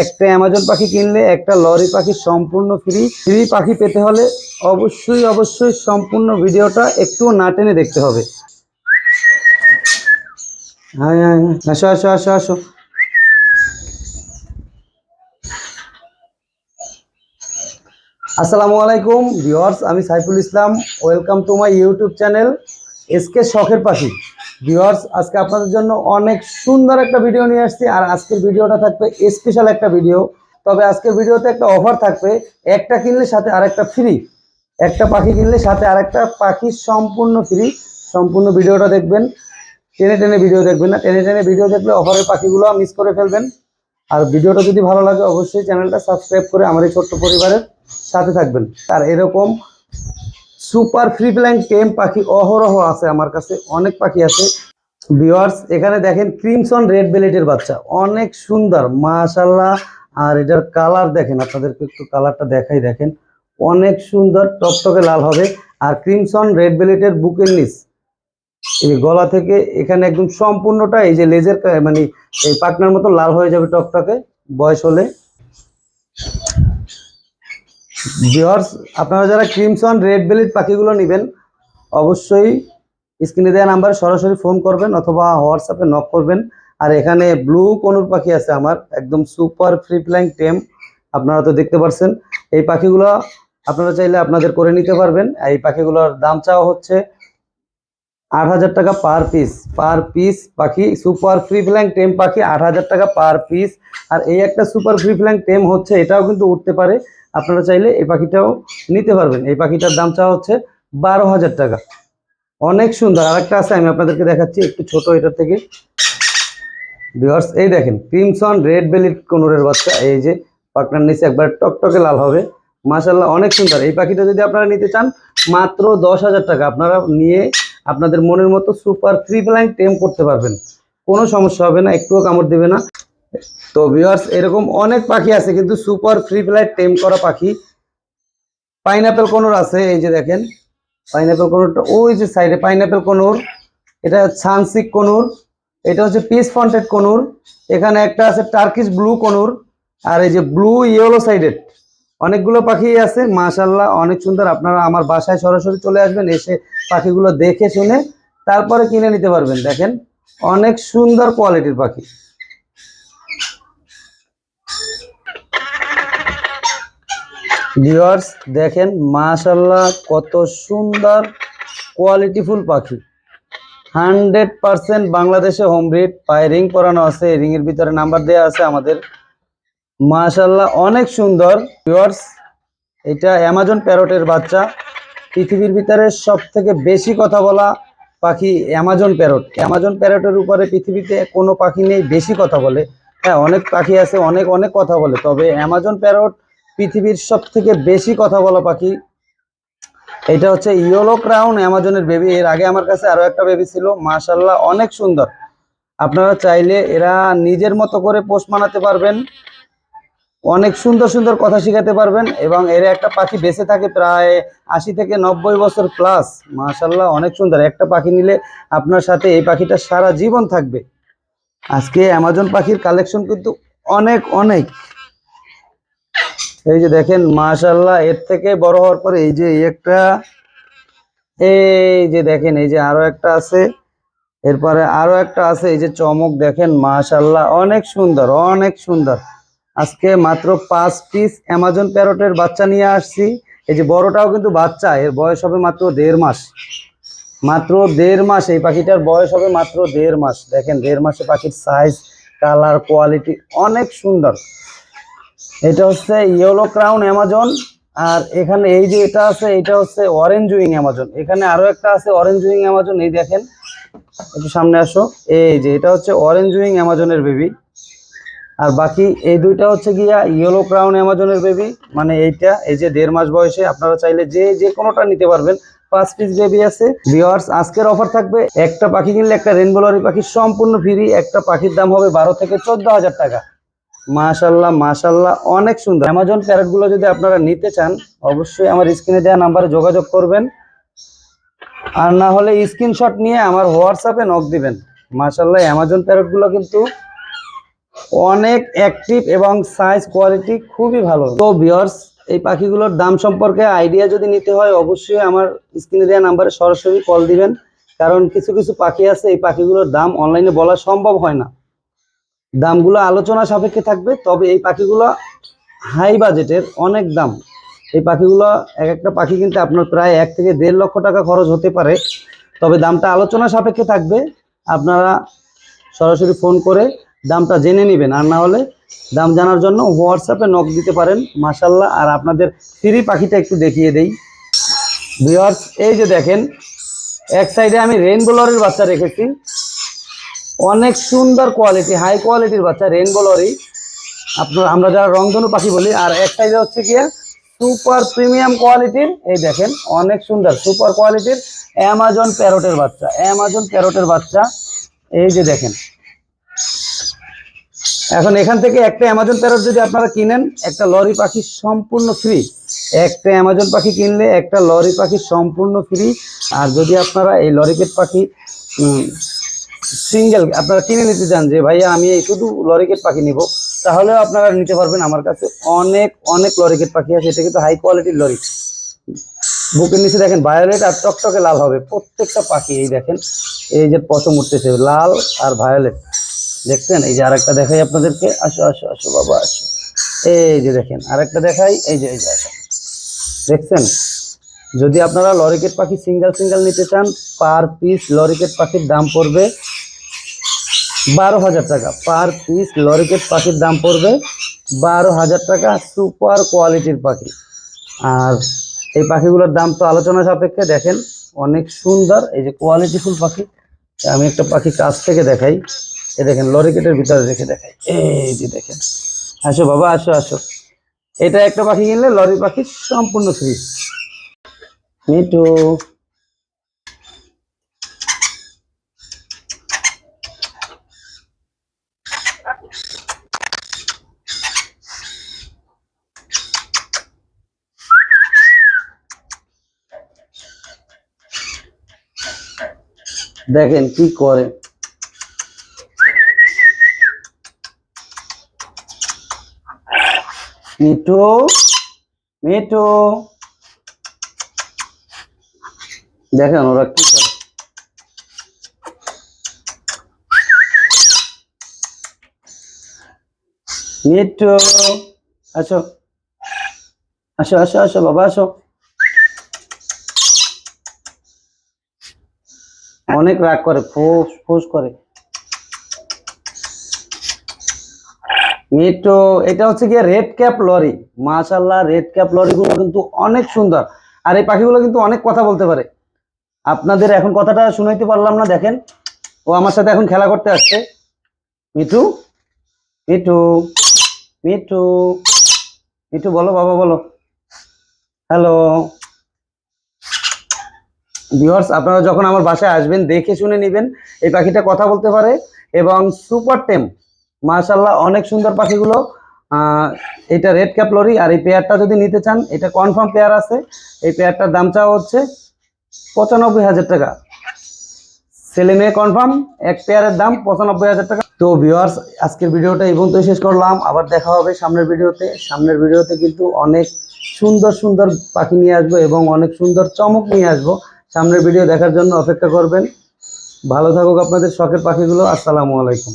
একটা অ্যামাজন পাখি কিনলে একটা লরি পাখি সম্পূর্ণ ফ্রি ফ্রি পাখি পেতে হলে অবশ্যই অবশ্যই সম্পূর্ণ ভিডিওটা একটু না টেনে দেখতে হবে। হ্যাঁ হ্যাঁ হ্যাঁ আসো আসো আসো আসো। আসসালামু আলাইকুম ভিউয়ার্স আমি Saiful Islam welcome to my YouTube channel SK শখের পাখি। ভিউয়ার্স, আজকে আপনাদের জন্য অনেক সুন্দর একটা ভিডিও নিয়ে আসছি, আর আজকের ভিডিওটা থাকবে স্পেশাল একটা ভিডিও তবে আজকের ভিডিওতে একটা অফার থাকবে, একটা কিনলে সাথে আরেকটা ফ্রি একটা পাখি কিনলে সাথে আরেকটা পাখি সম্পূর্ণ ফ্রি সম্পূর্ণ ভিডিওটা দেখবেন, টেনে টেনে ভিডিও দেখবেন না। টেনে টেনে ভিডিও দেখলে অফারের পাখিগুলো মিস করে ফেলবেন। আর ভিডিওটা যদি ভালো লাগে, অবশ্যই চ্যানেলটা সাবস্ক্রাইব করে আমার এই ছোট্ট পরিবারের সাথে থাকবেন। আর এরকম সুপার ফ্রি প্ল্যাং টেম পাখি অহরহ আছে আমার কাছে, অনেক পাখি আছে। ভিওয়ার্স এখানে দেখেন ক্রিমসন রেড বেলেটের বাচ্চা, অনেক সুন্দর মাশাল্লাহ আর এটার কালার দেখেন, আপনাদেরকে একটু কালারটা দেখাই দেখেন। অনেক সুন্দর টকটকে লাল হবে। আর ক্রিমসন রেড বেলেটের বুকের নিচ, এই গলা থেকে, এখানে একদম সম্পূর্ণটা এই যে লেজের মানে এই পাটনার মতো লাল হয়ে যাবে টকটকে বয়স হলে। ভিওর্স আপনারা যারা ক্রিমসন রেড বেলিট পাখিগুলো নেবেন, অবশ্যই স্ক্রিনে দেওয়া নাম্বারে সরাসরি ফোন করবেন অথবা হোয়াটসঅ্যাপে নক করবেন। আর এখানে ব্লু কনুর পাখি আছে আমার, একদম সুপার ফ্রি ফ্লাইং টেম আপনারা তো দেখতে পাচ্ছেন এই পাখিগুলো আপনারা চাইলে আপনাদের করে নিতে পারবেন। এই পাখিগুলোর দাম চাওয়া হচ্ছে আট হাজার টাকা পার পিস পার পিস পাখি সুপার ফ্রি ফ্ল্যাং টেম পাখি আট হাজার টাকা পার পিস আর এই একটা সুপার ফ্রি ফ্ল্যাং টেম হচ্ছে, এটাও কিন্তু উঠতে পারে। আপনারা চাইলে এই পাখিটাও নিতে পারবেন। এই পাখিটার দাম চাওয়া হচ্ছে বারো হাজার টাকা। অনেক সুন্দর। আর একটা আছে, আমি আপনাদেরকে দেখাচ্ছি, একটু ছোট এটার থেকে। ভিউয়ার্স এই দেখেন ক্রিমসন রেড বেলিট কোনোরের বাচ্চা। এই যে পাখনার নিচে একবার টকটকে লাল হবে। মাশাল্লাহ অনেক সুন্দর। এই পাখিটা যদি আপনারা নিতে চান, মাত্র দশ হাজার টাকা। আপনারা নিয়ে আপনাদের মনের মতো সুপার ফ্রি ফ্লাইং টেম করতে পারবেন। কোনো সমস্যা হবে না, একটুও কামড় দেবে না। তো ভিউয়ার্স এরকম অনেক পাখি আছে, কিন্তু সুপার ফ্রি ফ্লাইট টেম করা পাখি। পাইনাপেল কোনোর আছে, এই যে দেখেন। পাইনাপেল কোনোরটা ওই যে সাইডে পাইনাপেল কোনোর, এটা ছানসিক কোনোর, এটা হচ্ছে পিস ফন্টেড কোনুর, এখানে একটা আছে টার্কিশ ব্লু কোনুর, আর এই যে ব্লু ইয়েলো সাইডেড অনেকগুলো পাখি আছে মাশাল্লাহ অনেক সুন্দর। আপনারা আমার বাসায় সরাসরি চলে আসবেন, এসে পাখিগুলো দেখে শুনে তারপরে কিনে নিতে পারবেন, দেখেন। অনেক সুন্দর কোয়ালিটির পাখি। ভিউয়ার্স দেখেন মাশাল্লাহ কত সুন্দর কোয়ালিটিফুল পাখি। হান্ড্রেড পার্সেন্ট বাংলাদেশে হোম ব্রিড পায়ে রিং পরানো আছে রিং এর ভিতরে নাম্বার দেওয়া আছে আমাদের। মাশাল্লাহ অনেক সুন্দর। ভিউয়ার্স এটা অ্যামাজন প্যারটের বাচ্চা। পৃথিবীর ভিতরে সব থেকে বেশি কথা বলা পাখি অ্যামাজন প্যারট অ্যামাজন প্যারটের উপরে পৃথিবীতে কোনো পাখি নেই, বেশি কথা বলে। হ্যাঁ অনেক পাখি আছে, অনেক অনেক কথা বলে, তবে অ্যামাজন প্যারট পৃথিবীর সব থেকে বেশি কথা বলা পাখি। এটা হচ্ছে ইয়েলো ক্রাউন অ্যামাজনের বেবি। এর আগে আমার কাছে আরও একটা বেবি ছিল। মাশাল্লাহ অনেক সুন্দর। আপনারা চাইলে এরা নিজের মতো করে পোস্ট মানাতে পারবেন। অনেক সুন্দর সুন্দর কথা শেখাতে পারবেন এবং এর একটা পাখি বেঁচে থাকে প্রায় আশি থেকে নব্বই বছর প্লাস মাশাল্লাহ অনেক সুন্দর। একটা পাখি নিলে আপনার সাথে এই পাখিটা সারা জীবন থাকবে। আজকে অ্যামাজন পাখির কালেকশন কিন্তু অনেক অনেক। এই যে দেখেন মাশাল্লাহ এর থেকে বড় হওয়ার পরে এই যে একটা, এই যে দেখেন, এই যে আরও একটা আছে। এরপরে আরও একটা আছে, এই যে চমক দেখেন মাশাল্লাহ অনেক সুন্দর অনেক সুন্দর। আজকে মাত্র পাঁচ পিস অ্যামাজন প্যারটের বাচ্চা নিয়ে আসছি। এই যে বড়টাও কিন্তু বাচ্চা, এর বয়স হবে মাত্র দেড় মাস। মাত্র দেড় মাস, এই পাখিটার বয়স হবে মাত্র দেড় মাস। দেখেন, দেড় মাসে পাখির সাইজ কালার কোয়ালিটি অনেক সুন্দর। এটা হচ্ছে ইয়েলো ক্রাউন অ্যামাজন আর এখানে এই যে এটা আছে, এটা হচ্ছে অরেঞ্জ উইং অ্যামাজন এখানে আরও একটা আছে অরেঞ্জ উইং অ্যামাজন এই দেখেন। একটু সামনে আসো। এই যে এটা হচ্ছে অরেঞ্জ উইং অ্যামাজনের বেবি আর বাকি এই দুইটা হচ্ছে গিয়া ইয়েলো ক্রাউন অ্যামাজনের বেবি মানে এইটা, এই যে দেড় মাস বয়সে আপনারা চাইলে যে যে কোনোটা নিতে পারবেন। পাঁচ পিস বেবি আছে। ভিওয়ার্স আজকের অফার থাকবে একটা পাখি কিনলে একটা রেনবোলারি পাখি সম্পূর্ণ ফ্রি একটা পাখির দাম হবে বারো থেকে চোদ্দ হাজার টাকা। মাশাল্লাহ মাশাল্লাহ অনেক সুন্দর। অ্যামাজন প্যারেটগুলো যদি আপনারা নিতে চান, অবশ্যই আমার স্ক্রিনে দেওয়া নাম্বারে যোগাযোগ করবেন। আর না হলে স্ক্রিনশট নিয়ে আমার হোয়াটসঅ্যাপে নক দিবেন। মাশাল্লাহ অ্যামাজন প্যারেটগুলো কিন্তু অনেক অ্যাক্টিভ এবং সাইজ কোয়ালিটি খুবই ভালো। তো ভিউয়ার্স এই পাখিগুলোর দাম সম্পর্কে আইডিয়া যদি নিতে হয়, অবশ্যই আমার স্ক্রিনে দেওয়া নাম্বারে সরাসরি কল দিবেন। কারণ কিছু কিছু পাখি আছে, এই পাখিগুলোর দাম অনলাইনে বলা সম্ভব হয় না। দামগুলো আলোচনা সাপেক্ষে থাকবে, তবে এই পাখিগুলো হাই বাজেটের অনেক দাম। এই পাখিগুলো, এক একটা পাখি কিনতে আপনার প্রায় এক থেকে দেড় লক্ষ টাকা খরচ হতে পারে। তবে দামটা আলোচনা সাপেক্ষে থাকবে, আপনারা সরাসরি ফোন করে দামটা জেনে নেবেন। আর না হলে দাম জানার জন্য হোয়াটসঅ্যাপে নক দিতে পারেন মাসাল্লাহ আর আপনাদের ফ্রি পাখিটা একটু দেখিয়ে দেই। ভিওয়ার্স এই যে দেখেন, এক সাইডে আমি রেইনবো লরির বাচ্চা রেখেছি। অনেক সুন্দর কোয়ালিটি হাই কোয়ালিটির বাচ্চা রেনবো লরি আপনার, আমরা যারা রংধনু পাখি বলি, আর এক সাইডে হচ্ছে গিয়ে সুপার প্রিমিয়াম কোয়ালিটির এই দেখেন, অনেক সুন্দর সুপার কোয়ালিটির অ্যামাজন প্যারোটের বাচ্চা অ্যামাজন প্যারোটের বাচ্চা, এই যে দেখেন। এখন এখান থেকে একটা অ্যামাজন প্যারট যদি আপনারা কিনেন, একটা লরি পাখি সম্পূর্ণ ফ্রি একটা অ্যামাজন পাখি কিনলে একটা লরি পাখি সম্পূর্ণ ফ্রি আর যদি আপনারা এই লরিকেট পাখি সিঙ্গেল আপনারা কিনে নিতে চান যে, ভাইয়া, আমি শুধু লরিকেট পাখি নিব। তাহলেও আপনারা নিতে পারবেন আমার কাছে অনেক অনেক লরিকেট পাখি আছে। এটা কিন্তু হাই কোয়ালিটির লরি বুকের নিচে দেখেন ভায়োলেট আর টকটকে লাল হবে প্রত্যেকটা পাখি। এই দেখেন, এই যে পশম উঠতেছে, লাল আর ভায়োলেট দেখছেন? এই যে আরেকটা দেখাই আপনাদেরকে। আসো আসো আসো, বাবা, আসো। এই যে দেখেন, আরেকটা দেখাই। এই যে এই যে। দেখছেন? যদি আপনারা লরিকেট পাখি সিঙ্গেল সিঙ্গেল নিতে চান, পার পিস লরিকেট পাখির দাম পড়বে বারো হাজার টাকা। পার পিস লরিকেট পাখির দাম পড়বে বারো হাজার টাকা সুপার কোয়ালিটির পাখি। আর এই পাখিগুলোর দাম তো আলোচনা সাপেক্ষে, দেখেন অনেক সুন্দর, এই যে কোয়ালিটিফুল পাখি। আমি একটা পাখি কাছ থেকে দেখাই। এই দেখেন, লরিকেটের ভিতরে রেখে দেখাই। এই যে দেখেন, আসো বাবা, আসো আসো। এটা একটা পাখি কিনলে লরি পাখি সম্পূর্ণ ফ্রি মিটু দেখেন কি করে। মিঠু মিঠু। দেখেন ওরা কি করে। মিঠু, আসো। আসো আসো আসো, বাবা, আসো। অনেক রাগ করে, ফোস ফোস করে। মিটো এটা হচ্ছে গিয়ে রেড ক্যাপ লরি মাশাল্লাহ রেড ক্যাপ লরিগুলো কিন্তু অনেক সুন্দর। আর এই পাখিগুলো কিন্তু অনেক কথা বলতে পারে। আপনাদের এখন কথাটা শুনাইতে পারলাম না, দেখেন। ও আমার সাথে এখন খেলা করতে আসছে। মিঠু মিঠু মিঠু মিঠু বলো, বাবা বলো। হ্যালো ভিউয়ার্স আপনারা যখন আমার বাসায় আসবেন, দেখে শুনে নেবেন এই পাখিটা কথা বলতে পারে এবং সুপার টেম মাশাল্লাহ অনেক সুন্দর পাখিগুলো। এটা রেড ক্যাপ লরি আর এই পেয়ারটা যদি নিতে চান, এটা কনফার্ম পেয়ার আছে। এই পেয়ারটার দাম চাওয়া হচ্ছে পঁচানব্বই হাজার টাকা। ছেলে মেয়ে কনফার্ম এক পেয়ারের দাম পঁচানব্বই হাজার টাকা। তো ভিউয়ার্স আজকের ভিডিওটা এই পর্যন্ত শেষ করলাম। আবার দেখা হবে সামনের ভিডিওতে। সামনের ভিডিওতে কিন্তু অনেক সুন্দর সুন্দর পাখি নিয়ে আসব এবং অনেক সুন্দর চমক নিয়ে আসব। সামনের ভিডিও দেখার জন্য অপেক্ষা করবেন। ভালো থাকুক আপনাদের শখের পাখিগুলো। আসসালামু আলাইকুম।